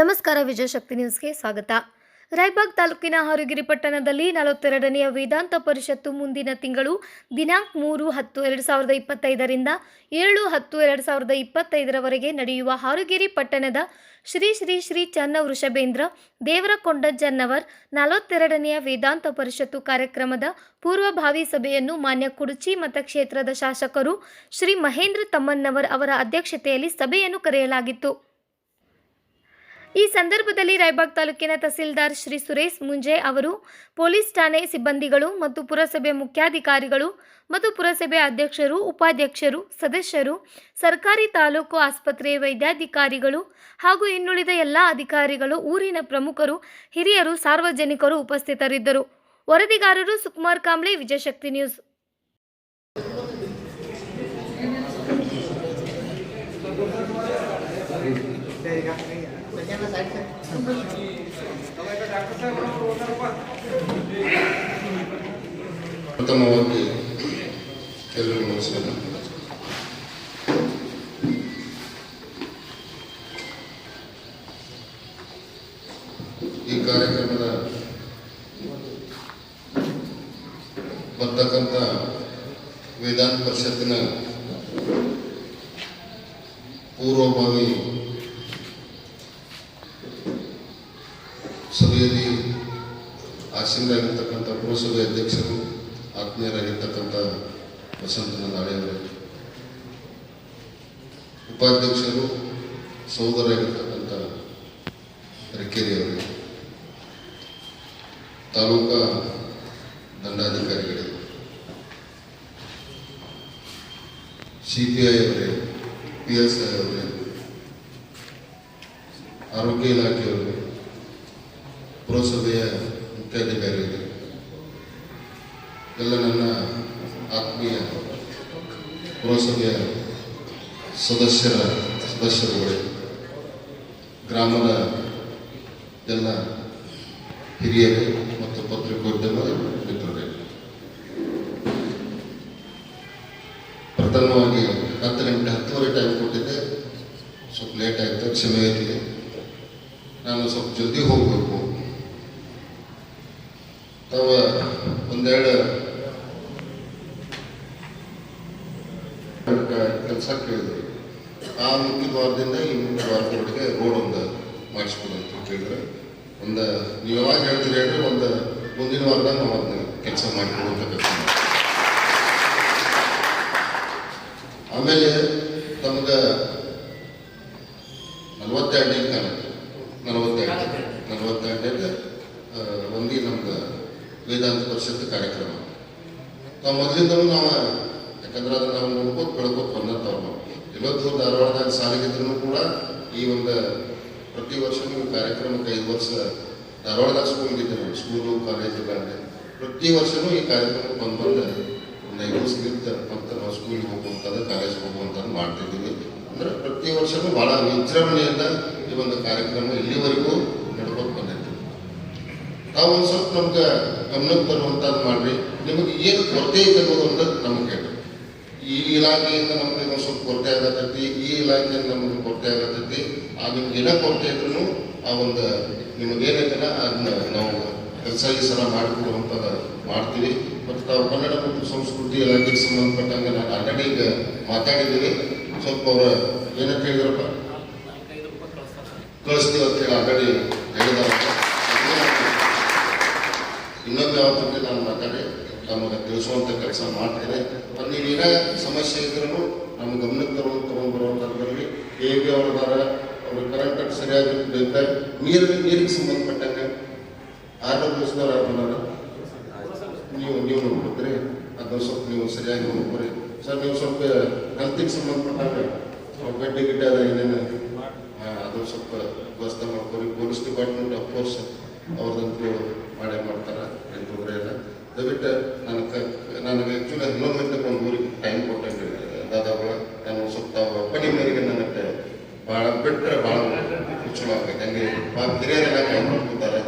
ನಮಸ್ಕಾರ ವಿಜಯಶಕ್ತಿ ನ್ಯೂಸ್ಗೆ ಸ್ವಾಗತ. ರಾಯಬಾಗ್ ತಾಲೂಕಿನ ಹಾರುಗಿರಿ ಪಟ್ಟಣದಲ್ಲಿ ನಲವತ್ತೆರಡನೆಯ ವೇದಾಂತ ಪರಿಷತ್ತು ಮುಂದಿನ ತಿಂಗಳು ದಿನಾಂಕ ಮೂರು ಹತ್ತು ಎರಡು ಸಾವಿರದ ಇಪ್ಪತ್ತೈದರಿಂದ ಏಳು ಹತ್ತು ಎರಡು ಸಾವಿರದ ಇಪ್ಪತ್ತೈದರವರೆಗೆ ನಡೆಯುವ ಹಾರುಗಿರಿ ಪಟ್ಟಣದ ಶ್ರೀ ಶ್ರೀ ಶ್ರೀ ಚನ್ನ ವೃಷಭೇಂದ್ರ ದೇವರಕೊಂಡ ಜನ್ನವರ್ ನಲವತ್ತೆರಡನೆಯ ವೇದಾಂತ ಪರಿಷತ್ತು ಕಾರ್ಯಕ್ರಮದ ಪೂರ್ವಭಾವಿ ಸಭೆಯನ್ನು ಮಾನ್ಯ ಕುಡುಚಿ ಮತಕ್ಷೇತ್ರದ ಶಾಸಕರು ಶ್ರೀ ಮಹೇಂದ್ರ ತಮ್ಮನ್ನವರ್ ಅವರ ಅಧ್ಯಕ್ಷತೆಯಲ್ಲಿ ಸಭೆಯನ್ನು ಕರೆಯಲಾಗಿತ್ತು. ಈ ಸಂದರ್ಭದಲ್ಲಿ ರಾಯಬಾಗ್ ತಾಲೂಕಿನ ತಹಸೀಲ್ದಾರ್ ಶ್ರೀ ಸುರೇಶ್ ಮುಂಜೆ ಅವರು, ಪೊಲೀಸ್ ಠಾಣೆ ಸಿಬ್ಬಂದಿಗಳು ಮತ್ತು ಪುರಸಭೆ ಮುಖ್ಯಾಧಿಕಾರಿಗಳು ಮತ್ತು ಪುರಸಭೆ ಅಧ್ಯಕ್ಷರು, ಉಪಾಧ್ಯಕ್ಷರು, ಸದಸ್ಯರು, ಸರ್ಕಾರಿ ತಾಲೂಕು ಆಸ್ಪತ್ರೆ ವೈದ್ಯಾಧಿಕಾರಿಗಳು ಹಾಗೂ ಇನ್ನುಳಿದ ಎಲ್ಲ ಅಧಿಕಾರಿಗಳು, ಊರಿನ ಪ್ರಮುಖರು, ಹಿರಿಯರು, ಸಾರ್ವಜನಿಕರು ಉಪಸ್ಥಿತರಿದ್ದರು. ವರದಿಗಾರರು ಸುಕುಮಾರ್ ಕಾಂಬ್ಳೆ, ವಿಜಯಶಕ್ತಿ ನ್ಯೂಸ್. ಪ್ರಥಮವಾಗಿ ಎಲ್ಲರಿಗೂ ನಮಸ್ಕಾರ ಈ ಕಾರ್ಯಕ್ರಮದ ಬರ್ತಕ್ಕಂಥ ವೇದಾಂತ ಪರಿಷತ್ತಿನ ಪೂರ್ವಭಾವಿ ಆಸೀನರಾಗಿರ್ತಕ್ಕಂಥ ಪುರಸಭೆ ಅಧ್ಯಕ್ಷರು, ಆತ್ಮೀಯರಾಗಿರ್ತಕ್ಕಂಥ ವಸಂತನ ನಾಳೆಯವರೇ. ಉಪಾಧ್ಯಕ್ಷರು ಸಹೋದರಾಗಿರ್ತಕ್ಕಂಥ ರಿಕ್ಕೇರಿಯವರು. ತಾಲೂಕಾ ದಂಡಾಧಿಕಾರಿಗಳು. ಸಿ ಪಿ ಐ ಅವರೇ ಪಿ ಎಸ್ ಐ ಅವರೇ ಆರೋಗ್ಯ ಇಲಾಖೆಯವರು. ಪುರಸಭೆಯ ಮುಖ್ಯಾಧಿಕಾರಿಗಳೇ ಎಲ್ಲ ನನ್ನ ಆತ್ಮೀಯ ಪುರಸಭೆಯ ಸದಸ್ಯರ ಸದಸ್ಯರುಗಳೇ, ಗ್ರಾಮದ ಎಲ್ಲ ಹಿರಿಯರೇ ಮತ್ತು ಪತ್ರಿಕೋದ್ಯಮದ ಮಿತ್ರರೇ. ಪ್ರಥಮವಾಗಿ ಹತ್ತು ಗಂಟೆ ಹತ್ತುವರೆ ಟೈಮ್ ಕೊಟ್ಟಿದ್ದೆ. ಸ್ವಲ್ಪ ಲೇಟ್ ಆಯಿತು, ಕ್ಷಮೆ ಇರಲಿ. ನಾನು ಸ್ವಲ್ಪ ಜಲ್ದಿ ಹೋಗಬೇಕು. ತಾವ ಒಂದೆರಡು ಕೆಲಸ ಕೇಳಿದ್ರು ಆ ಮುಂದಿನ ವಾರದಿಂದ ಈ ಮುಂದಿನ ದ್ವಾರದೊಳಗೆ ರೋಡ್ ಒಂದು ಮಾಡಿಸ್ಬೋದು ಅಂತ ಕೇಳಿದ್ರೆ, ಒಂದು ನೀವು ಯಾವಾಗ ಹೇಳ್ತೀರಿ ಹೇಳ್ರಿ ಒಂದು ಮುಂದಿನ ವಾರದಾಗ ನಾವು ಅದನ್ನ ಕೆಲಸ ಮಾಡಿಕೊಡುವಂತ ಕೆಲಸ. ಆಮೇಲೆ ನಮ್ಗೆ ನಲವತ್ತೆರಡನೇ ಕಾಲಕ್ಕೆ ನಲವತ್ತೆರಡು, ನಲವತ್ತೆರಡನೇ ಒಂದಿ ನಮ್ದು ವೇದಾಂತ ಪರಿಷತ್ ಕಾರ್ಯಕ್ರಮ. ನಾವು ಮೊದಲಿಂದಲೂ ನಾವು ಯಾಕಂದ್ರೆ ಅದನ್ನ ನಾವು ನೋಡ್ಕೋತ ಬೆಳ್ಕೋತ ಬಂದಂಥವ್ರು ನಾವು. ಇವತ್ತು ಧಾರವಾಡದಾಗ ಸಾಲಿಗಿದ್ರು ಕೂಡ ಈ ಒಂದು ಪ್ರತಿ ವರ್ಷನೂ ನೀವು ಕಾರ್ಯಕ್ರಮಕ್ಕೆ ಐದು ವರ್ಷ ಧಾರವಾಡದಾಗ ಸ್ಕೂಲ್ ನಾವು ಸ್ಕೂಲು ಕಾಲೇಜುಗಳಲ್ಲಿ ಪ್ರತಿ ವರ್ಷನೂ ಈ ಕಾರ್ಯಕ್ರಮಕ್ಕೆ ಬಂದು ಬಂದು ಒಂದು ಐದು ವರ್ಷ ಮತ್ತೆ ನಾವು ಸ್ಕೂಲ್ಗೆ ಹೋಗುವಂಥದ್ದು ಕಾಲೇಜ್ಗೆ ಹೋಗುವಂಥದ್ದು ಮಾಡ್ತಿದ್ದೀವಿ. ಅಂದ್ರೆ ಪ್ರತಿ ವರ್ಷನೂ ಭಾಳ ವಿಜೃಂಭಣೆಯಿಂದ ಈ ಒಂದು ಕಾರ್ಯಕ್ರಮ ಇಲ್ಲಿವರೆಗೂ ತಾವು ಒಂದು ಸ್ವಲ್ಪ ನಮ್ಗೆ ಗಮನಕ್ಕೆ ಬರುವಂಥದ್ದು ಮಾಡ್ರಿ. ನಿಮಗೆ ಏನು ಕೊರತೆ ಇದೆ ಅನ್ನೋದು ನಮ್ಗೆ ಹೇಳಿ ಈ ಇಲಾಖೆಯಿಂದ ನಮ್ಗೆ ಒಂದು ಸ್ವಲ್ಪ ಕೊರತೆ ಆಗತೈತಿ, ಈ ಇಲಾಖೆಯಿಂದ ನಮಗೆ ಕೊರತೆ ಆಗತೈತಿ. ಆ ನಿಮ್ಗೆ ಏನೋ ಕೊರತೆ ಇದ್ರೂ ಆ ಒಂದು ನಿಮಗೇನೈತಲ್ಲ ಅದನ್ನ ನಾವು ಕೆಲಸ ಈ ಸಲ ಮಾಡಿಕೊಡುವಂಥದ್ದು ಮಾಡ್ತೀವಿ ಮತ್ತು ತಾವು ಕನ್ನಡ ಮತ್ತು ಸಂಸ್ಕೃತಿ ಇಲಾಖೆಗೆ ಸಂಬಂಧಪಟ್ಟಂಗೆ ನಾನು ಆಲ್ರೆಡಿ ಈಗ ಮಾತಾಡಿದ್ದೀನಿ. ಸ್ವಲ್ಪ ಅವ್ರ ಏನಂತ ಹೇಳಿದ್ರಪ್ಪ? ಕಳಿಸ್ತೀವಿ ಅಂತ ಹೇಳಿ ಆಲ್ರೆಡಿ ಹೇಳಿದಾರೆ ಇನ್ನೊಂದು ಯಾವತ್ತಂದ್ರೆ ನಾನು ಮಾತಾಡಿ ನಮಗೆ ತಿಳಿಸುವಂತ ಕೆಲಸ ಮಾಡ್ತೇನೆ. ಅಲ್ಲಿ ಏನೇ ಸಮಸ್ಯೆ ಇದ್ರೂ ನಮ್ಮ ಗಮನಕ್ಕೆ ತಗೊಂಡು ತಗೊಂಡು ಹೇಗೆ ಬರ ಅವ್ರ ಕರೆಂಟ್ ಸರಿಯಾಗಿ ಬೇಕಾದ್ರೆ ನೀರು ನೀರಿಗೆ ಸಂಬಂಧಪಟ್ಟಂಗೆ ಆರ್ಡರ್ ದಿವಸದವ್ರು ನೀವು ನೀವು ನೋಡ್ಕೊತೀರಿ. ಅದನ್ನ ಸ್ವಲ್ಪ ನೀವು ಸರಿಯಾಗಿ ನೋಡ್ಕೊರಿ. ಸರ್ ನೀವು ಸ್ವಲ್ಪ ಹೆಲ್ತಿಗೆ ಸಂಬಂಧಪಟ್ಟಂಗೆ ಅವ್ರ ಗಡ್ಡೆ ಗಿಡ್ಡೆ ಏನೇನು? ಆ, ಅದು ಸ್ವಲ್ಪ ವ್ಯವಸ್ಥೆ ಮಾಡ್ಕೊರಿ. ಪೊಲೀಸ್ ಡಿಪಾರ್ಟ್ಮೆಂಟ್ ಅಫ್ಕೋರ್ಸ್ ಅವ್ರದಂತೂ ಮಾಡೇ ಮಾಡ್ತಾರೆ, ಏನು ತೊಂದರೆ ಇಲ್ಲ. ದಯವಿಟ್ಟು ನನಗೆ ನನಗೆ ಆ್ಯಕ್ಚುಲಿ ಹನ್ನೊಂದು ಗಂಟೆಗೆ ಒಂದು ಊರಿಗೆ ಟೈಮ್ ಕೊಟ್ಟಂಗೆ ಅದಾದಾಗ ನಾನು ಸ್ವಲ್ಪ ಒಪ್ಪನೆ ಮೇರೆಗೆ ನನಗೆ ಭಾಳ ಬಿಟ್ಟರೆ ಭಾಳ ಚಲೋ ಆಗ್ತೈತೆ ಹಂಗೆ, ಭಾಳ ಹಿರಿಯರೆಲ್ಲ ಕೈ ಮಾಡ್ಕೊತಾರೆ